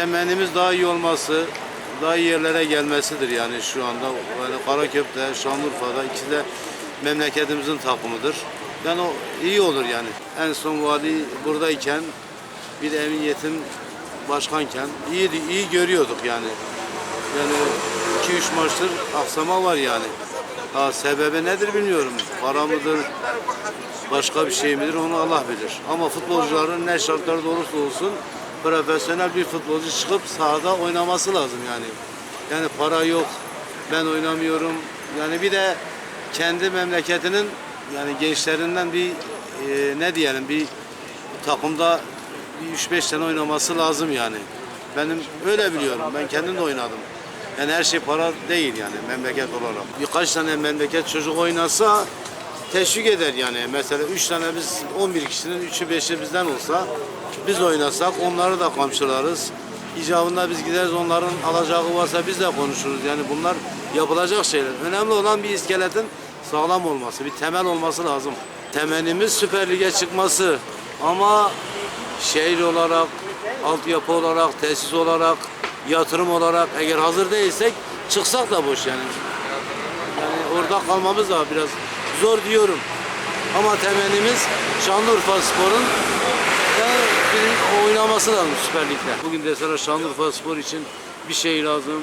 Temennimiz daha iyi olması, daha iyi yerlere gelmesidir yani şu anda. Yani Karaköprü'de, Şanlıurfa'da ikisi de memleketimizin takımıdır. Yani o iyi olur yani. En son vali buradayken bir de Emin Yetim başkanken iyi iyi görüyorduk yani. Yani 2-3 maçtır aksama var yani. Ha, sebebi nedir bilmiyorum. Para mıdır, başka bir şey midir onu Allah bilir. Ama futbolcuların ne şartlarda olursa olsun profesyonel bir futbolcu çıkıp sahada oynaması lazım yani. Yani para yok, ben oynamıyorum. Yani bir de kendi memleketinin yani gençlerinden bir e, ne diyelim bir takımda bir 3-5 sene oynaması lazım yani. Benim öyle biliyorum. Ben kendim de oynadım. Yani her şey para değil yani memleket olarak. Birkaç tane memleket çocuk oynasa teşvik eder yani. Mesela 3 tane biz 11 kişinin 3'ü 5'i bizden olsa biz oynasak onları da kamçılarız. İcabında biz gideriz onların alacağı varsa biz de konuşuruz. Yani bunlar yapılacak şeyler. Önemli olan bir iskeletin sağlam olması, bir temel olması lazım. Temelimiz Süper Lig'e çıkması ama şehir olarak, altyapı olarak, tesis olarak, yatırım olarak eğer hazır değilsek çıksak da boş yani. Yani orada kalmamız da biraz zor diyorum. Ama temennimiz Şanlıurfa Spor'un oynaması lazım Süper Lig'de. Bugün deseler Şanlıurfa Spor için bir şey lazım.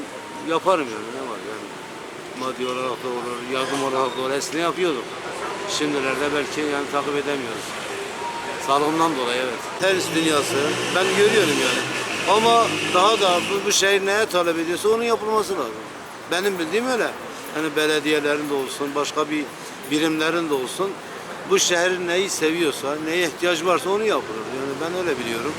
Yaparım yani ne var yani. Maddi olarak da olur, yardım olarak da olur. Eskiden yapıyorduk. Şimdilerde belki yani takip edemiyoruz. Sağlığımdan dolayı evet. Tenis dünyası ben görüyorum yani. Ama daha da bu, bu şehir neye talep ediyorsa onun yapılması lazım. Benim bildiğim öyle. Yani belediyelerin de olsun, başka bir birimlerin de olsun. Bu şehir neyi seviyorsa, neye ihtiyaç varsa onu yapılır. Yani ben öyle biliyorum.